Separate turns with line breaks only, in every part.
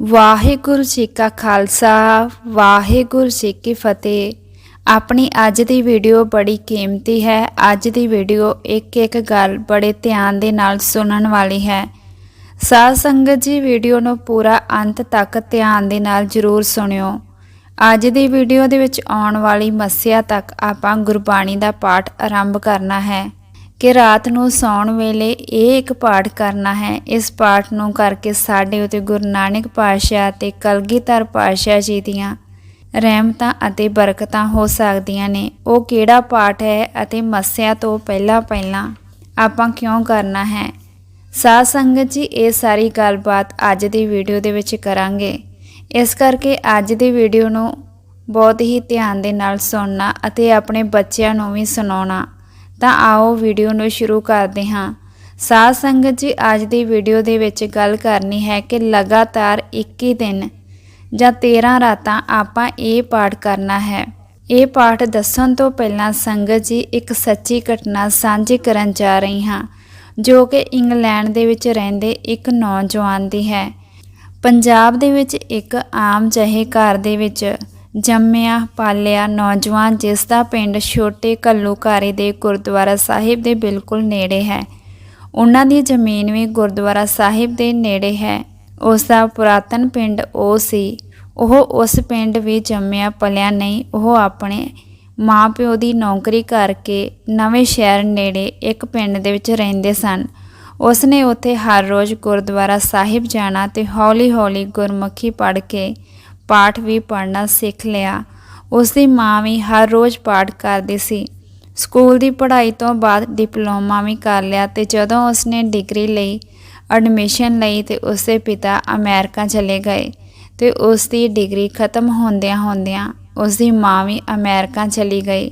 ਵਾਹਿਗੁਰੂ ਜੀ ਕਾ ਖਾਲਸਾ, ਵਾਹਿਗੁਰੂ ਜੀ ਕੀ ਫਤਿਹ। ਆਪਣੀ ਅੱਜ ਦੀ ਵੀਡੀਓ ਬੜੀ ਕੀਮਤੀ ਹੈ। ਅੱਜ ਦੀ ਵੀਡੀਓ ਇੱਕ ਇੱਕ ਗੱਲ ਬੜੇ ਧਿਆਨ ਦੇ ਨਾਲ ਸੁਣਨ ਵਾਲੀ ਹੈ। ਸਾਧ ਸੰਗਤ ਜੀ, ਵੀਡੀਓ ਨੂੰ ਪੂਰਾ ਅੰਤ ਤੱਕ ਧਿਆਨ ਦੇ ਨਾਲ ਜ਼ਰੂਰ ਸੁਣਿਓ। ਅੱਜ ਦੀ ਵੀਡੀਓ ਦੇ ਵਿੱਚ ਆਉਣ ਵਾਲੀ ਮੱਸਿਆ ਤੱਕ ਆਪਾਂ ਗੁਰਬਾਣੀ ਦਾ ਪਾਠ ਆਰੰਭ ਕਰਨਾ ਹੈ। ਕਿ ਰਾਤ ਨੂੰ ਸੌਣ ਵੇਲੇ ਇਹ ਇੱਕ ਪਾਠ ਕਰਨਾ ਹੈ। ਇਸ ਪਾਠ ਨੂੰ ਕਰਕੇ ਸਾਡੇ ਉਤੇ ਗੁਰੂ ਨਾਨਕ ਪਾਤਸ਼ਾਹ ਤੇ ਕਲਗੀਧਰ ਪਾਤਸ਼ਾਹ ਜੀ ਦੀਆਂ ਰਹਿਮਤਾਂ ਅਤੇ ਬਰਕਤਾਂ ਹੋ ਸਕਦੀਆਂ ਨੇ। ਉਹ ਕਿਹੜਾ ਪਾਠ ਹੈ ਅਤੇ ਮੱਸਿਆ ਤੋਂ ਪਹਿਲਾਂ ਪਹਿਲਾਂ ਆਪਾਂ ਕਿਉਂ ਕਰਨਾ ਹੈ? ਸਾਧ ਸੰਗਤ ਜੀ, ਇਹ ਸਾਰੀ ਗੱਲਬਾਤ ਅੱਜ ਦੀ ਵੀਡੀਓ ਦੇ ਵਿੱਚ ਕਰਾਂਗੇ। ਇਸ ਕਰਕੇ ਅੱਜ ਦੀ ਵੀਡੀਓ ਨੂੰ ਬਹੁਤ ਹੀ ਧਿਆਨ ਦੇ ਨਾਲ ਸੁਣਨਾ ਅਤੇ ਆਪਣੇ ਬੱਚਿਆਂ ਨੂੰ ਵੀ ਸੁਣਾਉਣਾ। ਤਾਂ ਆਓ ਵੀਡੀਓ ਨੂੰ ਸ਼ੁਰੂ ਕਰਦੇ ਹਾਂ। ਸਾਧ ਸੰਗਤ ਜੀ, ਅੱਜ ਦੀ ਵੀਡੀਓ ਦੇ ਵਿੱਚ ਗੱਲ ਕਰਨੀ ਹੈ ਕਿ ਲਗਾਤਾਰ 21 ਦਿਨ ਜਾਂ 13 ਰਾਤਾਂ ਆਪਾਂ ਇਹ ਪਾਠ ਕਰਨਾ ਹੈ। ਇਹ ਪਾਠ ਦੱਸਣ ਤੋਂ ਪਹਿਲਾਂ ਸੰਗਤ ਜੀ, ਇੱਕ ਸੱਚੀ ਘਟਨਾ ਸਾਂਝੀ ਕਰਨ ਜਾ ਰਹੀ ਹਾਂ, ਜੋ ਕਿ ਇੰਗਲੈਂਡ ਦੇ ਵਿੱਚ ਰਹਿੰਦੇ ਇੱਕ ਨੌਜਵਾਨ ਦੀ ਹੈ। ਪੰਜਾਬ ਦੇ ਵਿੱਚ ਇੱਕ ਆਮ ਜਹੇ ਘਰ ਦੇ ਵਿੱਚ ਜੰਮਿਆ, ਪਾਲਿਆ ਨੌਜਵਾਨ ਜਿਸ ਦਾ ਪਿੰਡ ਛੋਟੇ ਕੱਲੂਕਾਰੇ ਦੇ ਗੁਰਦੁਆਰਾ ਸਾਹਿਬ ਦੇ ਬਿਲਕੁਲ ਨੇੜੇ ਹੈ। ਉਹਨਾਂ ਦੀ ਜ਼ਮੀਨ ਵੀ ਗੁਰਦੁਆਰਾ ਸਾਹਿਬ ਦੇ ਨੇੜੇ ਹੈ। ਉਸ ਦਾ ਪੁਰਾਤਨ ਪਿੰਡ ਉਹ ਸੀ। ਉਹ ਉਸ ਪਿੰਡ ਵੀ ਜੰਮਿਆ, ਪਲਿਆ ਨਹੀਂ। ਉਹ ਆਪਣੇ ਮਾਪਿਓ ਦੀ ਨੌਕਰੀ ਕਰਕੇ ਨਵੇਂ ਸ਼ਹਿਰ ਨੇੜੇ ਇੱਕ ਪਿੰਡ ਦੇ ਵਿੱਚ ਰਹਿੰਦੇ ਸਨ। ਉਸ ਨੇ ਉੱਥੇ ਹਰ ਰੋਜ਼ ਗੁਰਦੁਆਰਾ ਸਾਹਿਬ ਜਾਣਾ ਤੇ ਹੌਲੀ-ਹੌਲੀ ਗੁਰਮੁਖੀ ਪੜ੍ਹ ਕੇ ਪਾਠ ਵੀ ਪੜ੍ਹਨਾ ਸਿੱਖ ਲਿਆ। ਉਸ ਦੀ ਮਾਂ ਵੀ ਹਰ ਰੋਜ਼ ਪਾਠ ਕਰਦੀ ਸੀ। ਸਕੂਲ ਦੀ ਪੜ੍ਹਾਈ ਤੋਂ ਬਾਅਦ ਡਿਪਲੋਮਾ ਵੀ ਕਰ ਲਿਆ ਤੇ ਜਦੋਂ ਉਸਨੇ ਡਿਗਰੀ ਲਈ, ਐਡਮਿਸ਼ਨ ਲਈ ਤੇ ਉਸਦੇ ਪਿਤਾ ਅਮਰੀਕਾ ਚਲੇ ਗਏ ਤੇ ਉਸ ਦੀ ਡਿਗਰੀ ਖਤਮ ਹੁੰਦਿਆਂ ਹੁੰਦਿਆਂ ਉਸ ਦੀ ਮਾਂ ਵੀ ਅਮਰੀਕਾ ਚਲੀ ਗਈ।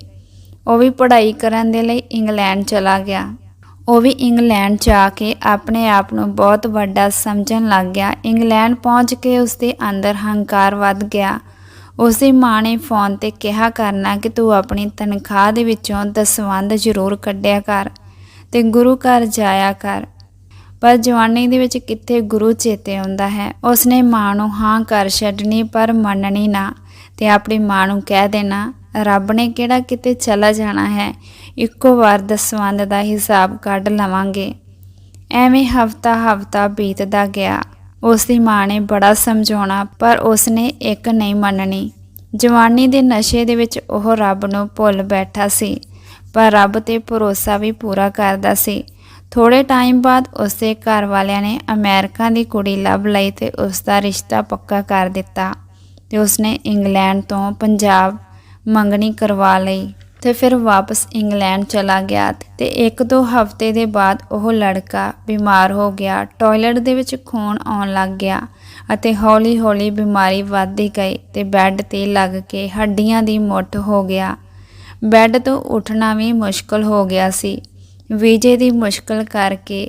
ਉਹ ਵੀ ਪੜ੍ਹਾਈ ਕਰਨ ਦੇ ਲਈ ਇੰਗਲੈਂਡ ਚਲਾ ਗਿਆ। ਉਹ ਵੀ ਇੰਗਲੈਂਡ ਜਾ ਕੇ ਆਪਣੇ ਆਪ ਨੂੰ ਬਹੁਤ ਵੱਡਾ ਸਮਝਣ ਲੱਗ ਗਿਆ। ਇੰਗਲੈਂਡ ਪਹੁੰਚ ਕੇ ਉਸ ਦੇ ਅੰਦਰ ਹੰਕਾਰ ਵੱਧ ਗਿਆ। ਉਸ ਦੀ ਮਾਂ ਨੇ ਫੋਨ ਤੇ ਕਿਹਾ, ਕਰਨਾ ਕਿ ਤੂੰ ਆਪਣੀ ਤਨਖਾਹ ਦੇ ਵਿੱਚੋਂ ਦਸਵੰਧ ਜ਼ਰੂਰ ਕੱਢਿਆ ਕਰ ਤੇ ਗੁਰੂ ਘਰ ਜਾਇਆ ਕਰ। ਪਰ ਜਵਾਨੀ ਦੇ ਵਿੱਚ ਕਿੱਥੇ ਗੁਰੂ ਚੇਤੇ ਆਉਂਦਾ ਹੈ? ਉਸਨੇ ਮਾਂ ਨੂੰ, ਹਾਂ ਕਰ ਛੱਡਣੀ, ਪਰ ਮੰਨਣੀ ਨਾ ਤੇ ਆਪਣੀ ਮਾਂ ਨੂੰ ਕਹਿ ਦੇਣਾ, ਰੱਬ ਨੇ ਕਿਹੜਾ ਕਿਤੇ ਚਲਾ ਜਾਣਾ ਹੈ? ਇੱਕੋ ਵਾਰ ਦਸਵੰਦ ਦਾ ਹਿਸਾਬ ਕੱਢ ਲਵਾਂਗੇ। ਐਵੇਂ ਹਫਤਾ ਹਫਤਾ ਬੀਤਦਾ ਗਿਆ। ਉਸ ਦੀ ਮਾਂ ਨੇ ਬੜਾ ਸਮਝਾਉਣਾ, ਪਰ ਉਸਨੇ ਇੱਕ ਨਹੀਂ ਮੰਨਣੀ। ਜਵਾਨੀ ਦੇ ਨਸ਼ੇ ਦੇ ਵਿੱਚ ਉਹ ਰੱਬ ਨੂੰ ਭੁੱਲ ਬੈਠਾ ਸੀ, ਪਰ ਰੱਬ ਤੇ ਭਰੋਸਾ ਵੀ ਪੂਰਾ ਕਰਦਾ ਸੀ। ਥੋੜੇ ਟਾਈਮ ਬਾਅਦ ਉਸਦੇ ਘਰ ਵਾਲਿਆਂ ਨੇ ਅਮਰੀਕਾ ਦੀ ਕੁੜੀ ਲੱਭ ਲਈ ਤੇ ਉਸ ਦਾ ਰਿਸ਼ਤਾ ਪੱਕਾ ਕਰ ਦਿੱਤਾ ਤੇ ਉਸਨੇ ਇੰਗਲੈਂਡ ਤੋਂ ਪੰਜਾਬ ਮੰਗਣੀ ਕਰਵਾ ਲਈ। ਤੇ ਫਿਰ ਵਾਪਸ ਇੰਗਲੈਂਡ ਚਲਾ ਗਿਆ ਤੇ ਇੱਕ ਦੋ ਹਫ਼ਤੇ ਦੇ ਬਾਅਦ ਉਹ ਲੜਕਾ ਬਿਮਾਰ ਹੋ ਗਿਆ। ਟਾਇਲਟ ਦੇ ਵਿੱਚ ਖੂਨ ਆਉਣ ਲੱਗ ਗਿਆ ਅਤੇ ਹੌਲੀ-ਹੌਲੀ ਬਿਮਾਰੀ ਵੱਧਦੀ ਗਈ ਤੇ ਬੈੱਡ ਤੇ ਲੱਗ ਕੇ ਹੱਡੀਆਂ ਦੀ ਮੁੱਠ ਹੋ ਗਿਆ। ਬੈੱਡ ਤੋਂ ਉੱਠਣਾ ਵੀ ਮੁਸ਼ਕਲ ਹੋ ਗਿਆ ਸੀ। ਵੀਜੇ ਦੀ ਮੁਸ਼ਕਲ ਕਰਕੇ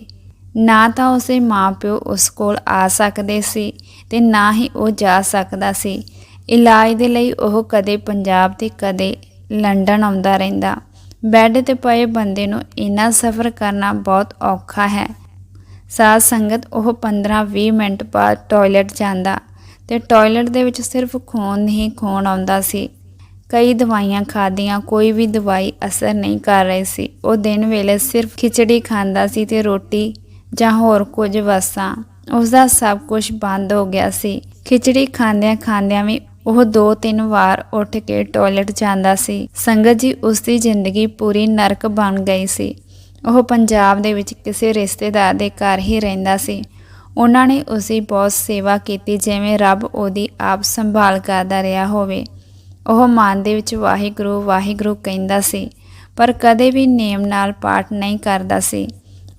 ਨਾ ਤਾਂ ਉਸੇ ਮਾਪਿਓ ਉਸ ਕੋਲ ਆ ਸਕਦੇ ਸੀ ਤੇ ਨਾ ਹੀ ਉਹ ਜਾ ਸਕਦਾ ਸੀ। ਇਲਾਜ ਦੇ ਲਈ ਉਹ ਕਦੇ ਪੰਜਾਬ ਤੇ ਕਦੇ ਲੰਡਨ ਆਉਂਦਾ ਰਹਿੰਦਾ। ਬੈੱਡ ਤੇ ਪਏ ਬੰਦੇ ਨੂੰ ਇੰਨਾ ਸਫ਼ਰ ਕਰਨਾ ਬਹੁਤ ਔਖਾ ਹੈ। ਸਾਧ ਸੰਗਤ ਉਹ 15-20 ਮਿੰਟ ਬਾਅਦ ਟਾਇਲਟ ਜਾਂਦਾ ਤੇ ਟਾਇਲਟ ਦੇ ਵਿੱਚ ਸਿਰਫ ਖੂਨ ਹੀ ਖੂਨ ਆਉਂਦਾ ਸੀ। ਕਈ ਦਵਾਈਆਂ ਖਾਧੀਆਂ, ਕੋਈ ਵੀ ਦਵਾਈ ਅਸਰ ਨਹੀਂ ਕਰ ਰਹੀ ਸੀ। ਉਹ ਦਿਨ ਵੇਲੇ ਸਿਰਫ ਖਿਚੜੀ ਖਾਂਦਾ ਸੀ ਤੇ ਰੋਟੀ ਜਾਂ ਹੋਰ ਕੁਝ ਵਸਾਂ। ਉਸ ਦਾ ਸਭ ਕੁਝ ਬੰਦ ਹੋ ਗਿਆ ਸੀ। ਖਿਚੜੀ ਖਾਂਦਿਆਂ ਖਾਂਦਿਆਂ ਵੀ ਉਹ ਦੋ ਤਿੰਨ ਵਾਰ ਉੱਠ ਕੇ ਟਾਇਲਟ ਜਾਂਦਾ ਸੀ। ਸੰਗਤ ਜੀ ਉਸ ਦੀ ਜ਼ਿੰਦਗੀ ਪੂਰੀ ਨਰਕ ਬਣ ਗਈ ਸੀ। ਉਹ ਪੰਜਾਬ ਦੇ ਵਿੱਚ ਕਿਸੇ ਰਿਸ਼ਤੇਦਾਰ ਦੇ ਘਰ ਹੀ ਰਹਿੰਦਾ ਸੀ। ਉਹਨਾਂ ਨੇ ਉਸ ਦੀ ਬਹੁਤ ਸੇਵਾ ਕੀਤੀ ਜਿਵੇਂ ਰੱਬ ਉਹਦੀ ਆਪ ਸੰਭਾਲ ਕਰਦਾ ਰਿਹਾ ਹੋਵੇ। ਉਹ ਮਨ ਦੇ ਵਿੱਚ ਵਾਹਿਗੁਰੂ ਵਾਹਿਗੁਰੂ ਕਹਿੰਦਾ ਸੀ, ਪਰ ਕਦੇ ਵੀ ਨੇਮ ਨਾਲ ਪਾਠ ਨਹੀਂ ਕਰਦਾ ਸੀ।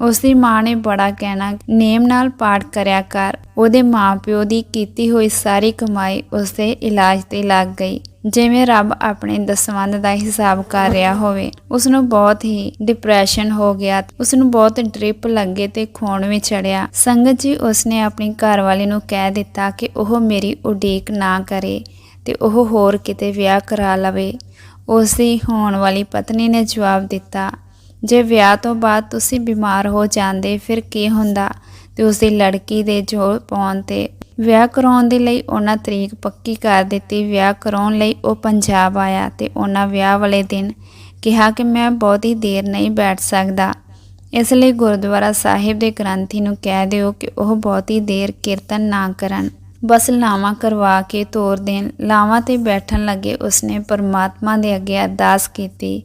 ਉਸ ਦੀ ਮਾਂ ਨੇ ਬੜਾ ਕਹਿਣਾ, ਨੇਮ ਨਾਲ ਪਾਠ ਕਰਿਆ ਕਰ। ਉਹਦੇ ਮਾਪਿਓ ਦੀ ਕੀਤੀ ਹੋਈ ਸਾਰੀ ਕਮਾਈ ਉਸ ਦੇ ਇਲਾਜ ਤੇ ਲੱਗ ਗਈ। ਜਿਵੇਂ ਰੱਬ ਆਪਣੇ ਦਸਵੰਦ ਦਾ ਹਿਸਾਬ ਕਰ ਰਿਹਾ ਹੋਵੇ ਉਸ ਨੂੰ ਬਹੁਤ ਹੀ ਡਿਪਰੈਸ਼ਨ ਹੋ ਗਿਆ ਉਸ ਨੂੰ ਬਹੁਤ ਡ੍ਰਿਪ ਲੱਗੇ ਤੇ ਖੂਨ ਵੀ ਚੜਿਆ। ਸੰਗਤ ਜੀ ਉਸਨੇ ਆਪਣੀ ਘਰਵਾਲੀ ਨੂੰ ਕਹਿ ਦਿੱਤਾ ਕਿ ਉਹ ਮੇਰੀ ਉਡੀਕ ਨਾ ਕਰੇ ਤੇ ਉਹ ਹੋਰ ਕਿਤੇ ਵਿਆਹ ਕਰਾ ਲਵੇ। ਉਸ ਦੀ ਹੋਣ ਵਾਲੀ ਪਤਨੀ ਨੇ ਜਵਾਬ ਦਿੱਤਾ ਜੇ ਵਿਆਹ ਤੋਂ ਬਾਅਦ ਤੁਸੀਂ ਬਿਮਾਰ ਹੋ ਜਾਂਦੇ, ਫਿਰ ਕੀ ਹੁੰਦਾ? ਤੇ ਉਸ ਦੀ ਲੜਕੀ ਦੇ ਜੋੜ ਪਾਉਣ ਤੇ ਵਿਆਹ ਕਰਾਉਣ ਦੇ ਲਈ ਉਹਨਾਂ ਤਰੀਕ ਪੱਕੀ ਕਰ ਦਿੱਤੀ। ਵਿਆਹ ਕਰਾਉਣ ਲਈ ਉਹ ਪੰਜਾਬ ਆਇਆ ਤੇ ਉਹਨਾਂ ਵਿਆਹ ਵਾਲੇ ਦਿਨ ਕਿਹਾ ਕਿ ਮੈਂ ਬਹੁਤੀ ਦੇਰ ਨਹੀਂ ਬੈਠ ਸਕਦਾ। ਇਸ ਲਈ ਗੁਰਦੁਆਰਾ ਸਾਹਿਬ ਦੇ ਗ੍ਰੰਥੀ ਨੂੰ ਕਹਿ ਦਿਓ ਕਿ ਉਹ ਬਹੁਤੀ ਦੇਰ ਕੀਰਤਨ ਨਾ ਕਰਨ। ਬਸ ਲਾਵਾਂ ਕਰਵਾ ਕੇ ਤੋਰ ਦੇਣ। ਲਾਵਾਂ ਤੇ ਬੈਠਣ ਲੱਗੇ ਉਸਨੇ ਪਰਮਾਤਮਾ ਦੇ ਅੱਗੇ ਅਰਦਾਸ ਕੀਤੀ।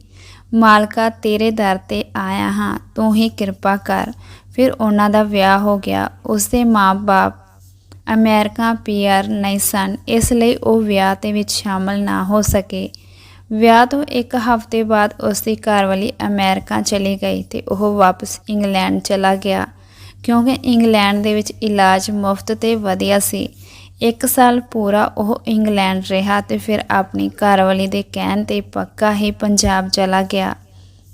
ਮਾਲਕਾ, ਤੇਰੇ ਦਰ ਤੇ ਆਇਆ ਹਾਂ, ਤੂੰ ਹੀ ਕਿਰਪਾ ਕਰ। ਫਿਰ ਉਹਨਾਂ ਦਾ ਵਿਆਹ ਹੋ ਗਿਆ। ਉਸਦੇ ਮਾਪੇ ਅਮਰੀਕਾ ਪੀਆਰ ਨਹੀਂ ਸਨ। ਇਸ ਲਈ ਉਹ ਵਿਆਹ ਤੇ ਵਿੱਚ ਸ਼ਾਮਲ ਨਾ ਹੋ ਸਕੇ। ਵਿਆਹ ਤੋਂ ਇੱਕ ਹਫ਼ਤੇ ਬਾਅਦ ਉਸ ਦੀ ਘਰਵਾਲੀ ਅਮਰੀਕਾ ਚਲੀ ਗਈ ਤੇ ਉਹ ਵਾਪਸ ਇੰਗਲੈਂਡ ਚਲਾ ਗਿਆ। ਕਿਉਂਕਿ ਇੰਗਲੈਂਡ ਦੇ ਵਿੱਚ ਇਲਾਜ ਮੁਫਤ ਤੇ ਵਧੀਆ ਸੀ। ਇੱਕ ਸਾਲ ਪੂਰਾ ਉਹ ਇੰਗਲੈਂਡ ਰਿਹਾ ਤੇ ਫਿਰ ਆਪਣੀ ਘਰਵਾਲੀ ਦੇ ਕਹਿਣ ਤੇ ਪੱਕਾ ਹੀ ਪੰਜਾਬ ਚਲਾ ਗਿਆ,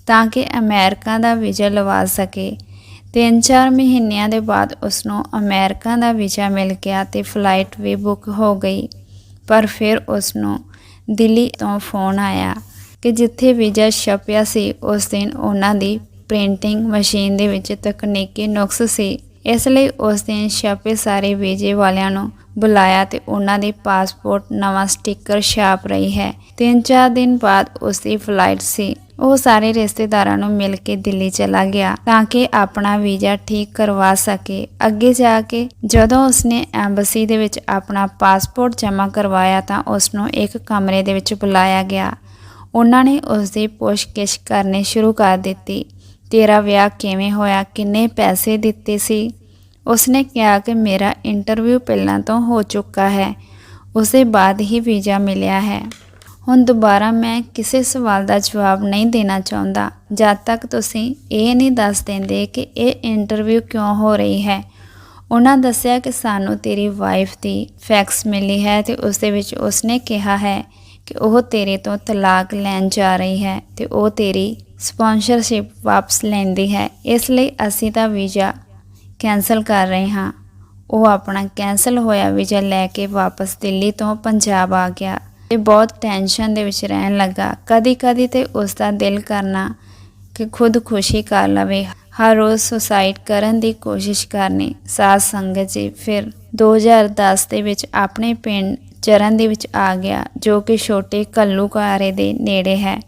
ਤਾਂ ਕਿ ਅਮਰੀਕਾ ਦਾ ਵੀਜ਼ਾ ਲਵਾ ਸਕੇ। ਤਿੰਨ ਚਾਰ ਮਹੀਨਿਆਂ ਦੇ ਬਾਅਦ ਉਸ ਨੂੰ ਅਮਰੀਕਾ ਦਾ ਵੀਜ਼ਾ ਮਿਲ ਗਿਆ ਤੇ ਫਲਾਈਟ ਵੀ ਬੁੱਕ ਹੋ ਗਈ, ਪਰ ਫਿਰ ਉਸ ਨੂੰ ਦਿੱਲੀ ਤੋਂ ਫੋਨ ਆਇਆ ਕਿ ਜਿੱਥੇ ਵੀਜ਼ਾ ਛਪਿਆ ਸੀ, ਉਸ ਦਿਨ ਉਹਨਾਂ ਦੀ ਪ੍ਰਿੰਟਿੰਗ ਮਸ਼ੀਨ ਦੇ ਵਿੱਚ ਤਕਨੀਕੀ ਨੁਕਸ ਸੀ। ਇਸ ਲਈ ਉਸ ਦਿਨ ਛਪੇ ਸਾਰੇ ਵੀਜ਼ੇ ਵਾਲਿਆਂ ਨੂੰ ਬੁਲਾਇਆ ਤੇ ਉਹਨਾਂ ਦੀ ਪਾਸਪੋਰਟ ਨਵਾਂ ਸਟicker ਛਾਪ ਰਹੀ ਹੈ। ਤਿੰਨ ਚਾਰ ਦਿਨ ਬਾਅਦ ਉਸ ਦੀ ਫਲਾਈਟ ਸੀ। ਉਹ ਸਾਰੇ ਰਿਸ਼ਤੇਦਾਰਾਂ ਨੂੰ ਮਿਲ ਕੇ ਦਿੱਲੀ ਚਲਾ ਗਿਆ ਤਾਂ ਕਿ ਆਪਣਾ ਵੀਜ਼ਾ ਠੀਕ ਕਰਵਾ ਸਕੇ। ਅੱਗੇ ਜਾ ਕੇ ਜਦੋਂ ਉਸਨੇ ਐਮਬਸੀ ਦੇ ਵਿੱਚ ਆਪਣਾ ਪਾਸਪੋਰਟ ਜਮ੍ਹਾਂ ਕਰਵਾਇਆ ਤਾਂ ਉਸ ਨੂੰ ਇੱਕ ਕਮਰੇ ਦੇ ਵਿੱਚ ਬੁਲਾਇਆ ਗਿਆ। ਉਹਨਾਂ ਨੇ ਉਸ ਦੀ ਪੁੱਛਗਿੱਛ ਕਰਨੀ ਸ਼ੁਰੂ ਕਰ ਦਿੱਤੀ। ਤੇਰਾ ਵਿਆਹ ਕਿਵੇਂ ਹੋਇਆ? ਕਿੰਨੇ ਪੈਸੇ ਦਿੱਤੇ ਸੀ? ਉਸਨੇ ਕਿਹਾ ਕਿ ਮੇਰਾ ਇੰਟਰਵਿਊ ਪਹਿਲਾਂ ਤੋਂ ਹੋ ਚੁੱਕਾ ਹੈ। ਉਸੇ ਬਾਅਦ ਹੀ ਵੀਜ਼ਾ ਮਿਲਿਆ ਹੈ। ਹੁਣ ਦੁਬਾਰਾ ਮੈਂ ਕਿਸੇ ਸਵਾਲ ਦਾ ਜਵਾਬ ਨਹੀਂ ਦੇਣਾ ਚਾਹੁੰਦਾ। ਜਦ ਤੱਕ ਤੁਸੀਂ ਇਹ ਨਹੀਂ ਦੱਸ ਦਿੰਦੇ ਕਿ ਇਹ ਇੰਟਰਵਿਊ ਕਿਉਂ ਹੋ ਰਹੀ ਹੈ। ਉਹਨਾਂ ਦੱਸਿਆ ਕਿ ਸਾਨੂੰ ਤੇਰੀ ਵਾਈਫ ਦੀ ਫੈਕਸ ਮਿਲੀ ਹੈ ਤੇ ਉਸ ਦੇ ਵਿੱਚ ਉਸਨੇ ਕਿਹਾ ਹੈ ਕਿ ਉਹ ਤੇਰੇ ਤੋਂ ਤਲਾਕ ਲੈਣ ਜਾ ਰਹੀ ਹੈ ਤੇ ਉਹ ਤੇਰੀ ਸਪਾਂਸਰਸ਼ਿਪ ਵਾਪਸ ਲੈਂਦੀ ਹੈ। ਇਸ ਲਈ ਅਸੀਂ ਤਾਂ ਵੀਜ਼ਾ ਕੈਨਸਲ ਕਰ ਰਹੇ ਹਾਂ। ਉਹ ਆਪਣਾ ਕੈਨਸਲ ਹੋਇਆ ਵੀਜ਼ਾ ਲੈ ਕੇ ਵਾਪਸ ਦਿੱਲੀ ਤੋਂ ਪੰਜਾਬ ਆ ਗਿਆ। ਤੇ ਬਹੁਤ ਟੈਨਸ਼ਨ ਦੇ ਵਿੱਚ ਰਹਿਣ ਲੱਗਾ। ਕਦੀ ਕਦੀ ਤੇ ਉਸ ਦਾ ਦਿਲ ਕਰਨਾ ਕਿ ਖੁਦ ਖੁਸ਼ੀ ਕਰ ਲਵੇ। ਹਰ ਰੋਜ਼ ਸੁਸਾਈਡ ਕਰਨ ਦੀ ਕੋਸ਼ਿਸ਼ ਕਰਨੀ। ਸਾਧ ਸੰਗਤ ਜੀ, ਫਿਰ 2010 ਦੇ ਵਿੱਚ ਆਪਣੇ ਪਿੰਡ ਚਰਨ ਦੇ ਵਿੱਚ ਆ ਗਿਆ, ਜੋ ਕਿ ਛੋਟੇ ਕੱਲੂਕਾਰੇ ਦੇ ਨੇੜੇ ਹੈ।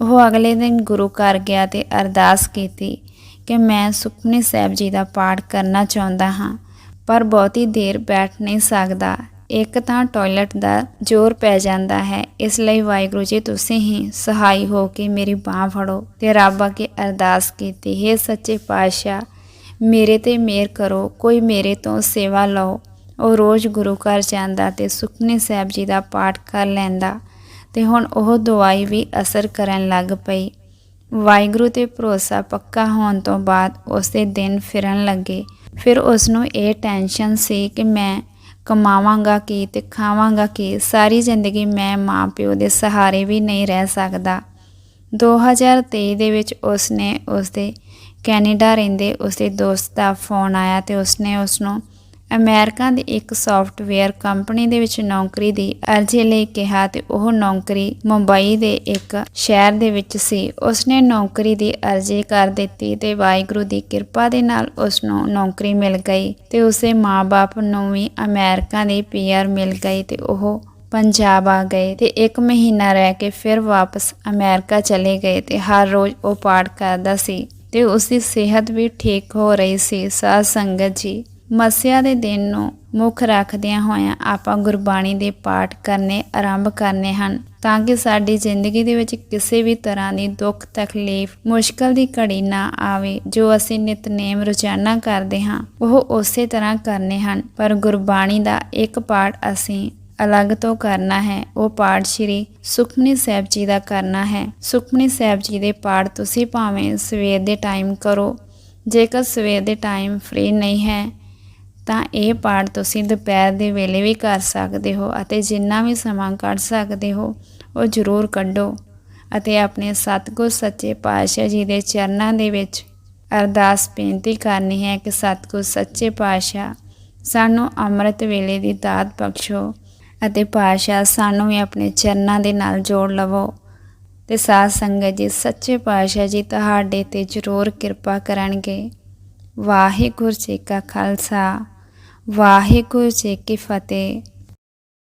ਉਹ ਅਗਲੇ ਦਿਨ ਗੁਰੂ ਘਰ ਗਿਆ ਤੇ ਅਰਦਾਸ ਕੀਤੀ। ਕਿ ਮੈਂ ਸੁਖਮਨੀ ਸਾਹਿਬ ਜੀ ਦਾ ਪਾਠ ਕਰਨਾ ਚਾਹੁੰਦਾ ਹਾਂ, ਪਰ ਬਹੁਤੀ ਦੇਰ ਬੈਠ ਨਹੀਂ ਸਕਦਾ। ਇੱਕ ਤਾਂ ਟਾਇਲਟ ਦਾ ਜ਼ੋਰ ਪੈ ਜਾਂਦਾ ਹੈ, ਇਸ ਲਈ ਵਾਹਿਗੁਰੂ ਜੀ ਤੁਸੀਂ ਹੀ ਸਹਾਈ ਹੋ ਕੇ ਮੇਰੀ ਬਾਹ ਫੜੋ ਤੇ ਰੱਬ ਅੱਗੇ ਅਰਦਾਸ ਕੀਤੀ, ਹੈ ਸੱਚੇ ਪਾਤਸ਼ਾਹ, ਮੇਰੇ ਤੇ ਮਿਹਰ ਕਰੋ, ਕੋਈ ਮੇਰੇ ਤੋਂ ਸੇਵਾ ਲਓ। ਉਹ ਰੋਜ਼ ਗੁਰੂ ਘਰ ਜਾਂਦਾ ਤੇ ਸੁਖਨੇ ਸਾਹਿਬ ਜੀ ਦਾ ਪਾਠ ਕਰ ਲੈਂਦਾ ਤੇ ਹੁਣ ਉਹ ਦਵਾਈ ਵੀ ਅਸਰ ਕਰਨ ਲੱਗ ਪਈ। ਵਾਹਿਗੁਰੂ ਤੇ ਭਰੋਸਾ ਪੱਕਾ ਹੋਣ ਤੋਂ ਬਾਅਦ ਉਸ ਦਿਨ ਫਿਰਨ ਲੱਗੇ। ਫਿਰ ਉਸ ਨੂੰ ਇਹ ਟੈਨਸ਼ਨ ਸੀ ਕਿ ਮੈਂ ਕਮਾਵਾਂਗਾ ਕੀ ਤੇ ਖਾਵਾਂਗਾ ਕੀ। ਸਾਰੀ ਜ਼ਿੰਦਗੀ ਮੈਂ ਮਾਂ ਪਿਓ ਦੇ ਸਹਾਰੇ ਵੀ ਨਹੀਂ ਰਹਿ ਸਕਦਾ। 2023 ਦੇ ਵਿੱਚ ਉਸ ਨੇ ਉਸ ਕੈਨੇਡਾ ਰਹਿੰਦੇ ਉਸਦੇ ਦੋਸਤ ਦਾ ਫੋਨ ਆਇਆ ਤੇ ਉਸਨੇ ਉਸ ਨੂੰ ਅਮਰੀਕਾ ਦੀ ਇੱਕ ਸੌਫਟਵੇਅਰ ਕੰਪਨੀ ਦੇ ਵਿੱਚ ਨੌਕਰੀ ਦੀ ਅਰਜ਼ੀ ਲਈ ਕਿਹਾ ਤੇ ਉਹ ਨੌਕਰੀ ਮੁੰਬਈ ਦੇ ਇੱਕ ਸ਼ਹਿਰ ਦੇ ਵਿੱਚ ਸੀ। ਉਸਨੇ ਨੌਕਰੀ ਦੀ ਅਰਜ਼ੀ ਕਰ ਦਿੱਤੀ ਤੇ ਵਾਹਿਗੁਰੂ ਦੀ ਕਿਰਪਾ ਦੇ ਨਾਲ ਉਸ ਨੂੰ ਨੌਕਰੀ ਮਿਲ ਗਈ ਤੇ ਉਸੇ ਮਾਪੇ ਨੂੰ ਵੀ ਅਮਰੀਕਾ ਦੀ ਪੀਆਰ ਮਿਲ ਗਈ ਤੇ ਉਹ ਪੰਜਾਬ ਆ ਗਏ ਤੇ 1 ਮਹੀਨਾ ਰਹਿ ਕੇ ਫਿਰ ਵਾਪਸ ਅਮਰੀਕਾ ਚਲੇ ਗਏ ਤੇ ਹਰ ਰੋਜ਼ ਉਹ ਪਾਠ ਕਰਦਾ ਸੀ ਤੇ ਉਸ ਦੀ ਸਿਹਤ ਵੀ ਠੀਕ ਹੋ ਰਹੀ ਸੀ। ਸਾਧ ਸੰਗਤ ਜੀ ਮਸਿਆ ਦੇ ਦਿਨ ਨੂੰ ਮੁੱਖ ਰੱਖਦਿਆਂ ਹੋਇਆਂ ਆਪਾਂ ਗੁਰਬਾਣੀ ਦੇ ਪਾਠ ਕਰਨੇ ਆਰੰਭ ਕਰਨੇ ਹਨ, ਤਾਂ ਕਿ ਸਾਡੀ ਜ਼ਿੰਦਗੀ ਦੇ ਵਿੱਚ ਕਿਸੇ ਵੀ ਤਰ੍ਹਾਂ ਦੀ ਦੁੱਖ, ਤਕਲੀਫ, ਮੁਸ਼ਕਲ ਦੀ ਘੜੀ ਨਾ ਆਵੇ, ਜੋ ਅਸੀਂ ਨਿਤਨੇਮ ਰੋਜ਼ਾਨਾ ਕਰਦੇ ਹਾਂ, ਉਹ ਉਸੇ ਤਰ੍ਹਾਂ ਕਰਨੇ ਹਨ। ਪਰ ਗੁਰਬਾਣੀ ਦਾ ਇੱਕ ਪਾਠ ਅਸੀਂ ਅਲੱਗ ਤੋਂ ਕਰਨਾ ਹੈ, ਉਹ ਪਾਠ ਸ਼੍ਰੀ ਸੁਖਮਨੀ ਸਾਹਿਬ ਜੀ ਦਾ ਕਰਨਾ ਹੈ। ਸੁਖਮਨੀ ਸਾਹਿਬ ਜੀ ਦੇ ਪਾਠ ਤੁਸੀਂ ਭਾਵੇਂ ਸਵੇਰ ਦੇ ਟਾਈਮ ਕਰੋ, ਜੇਕਰ ਸਵੇਰ ਦੇ ਟਾਈਮ ਫ੍ਰੀ ਨਹੀਂ ਹੈ ਤਾਂ ਇਹ ਪਾਠ ਤੁਸੀਂ ਦੁਪਹਿਰ ਦੇ ਵੇਲੇ ਵੀ ਕਰ ਸਕਦੇ ਹੋ ਅਤੇ ਜਿੰਨਾ ਵੀ ਸਮਾਂ ਕੱਢ ਸਕਦੇ ਹੋ, ਉਹ ਜ਼ਰੂਰ ਕੱਢੋ। ਅਤੇ ਆਪਣੇ ਸਤਿਗੁਰ ਸੱਚੇ ਪਾਤਸ਼ਾਹ ਜੀ ਦੇ ਚਰਨਾਂ ਦੇ ਵਿੱਚ ਅਰਦਾਸ ਬੇਨਤੀ ਕਰਨੀ ਹੈ ਕਿ ਸਤਿਗੁਰ ਸੱਚੇ ਪਾਤਸ਼ਾਹ ਸਾਨੂੰ ਅੰਮ੍ਰਿਤ ਵੇਲੇ ਦੀ ਦਾਤ ਬਖਸ਼ੋ ਅਤੇ ਪਾਤਸ਼ਾਹ ਸਾਨੂੰ ਵੀ ਆਪਣੇ ਚਰਨਾਂ ਦੇ ਨਾਲ ਜੋੜ ਲਵੋ। ਤੇ ਸਾਧ ਸੰਗਤ ਜੀ, ਸੱਚੇ ਪਾਤਸ਼ਾਹ ਜੀ ਤੁਹਾਡੇ ਤੇ ਜ਼ਰੂਰ ਕਿਰਪਾ ਕਰਨਗੇ। ਵਾਹਿਗੁਰੂ ਜੀ ਕਾ ਖਾਲਸਾ। ਵਾਹਿਗੁਰੂ ਜੀ ਕੀ ਫਤਿਹ।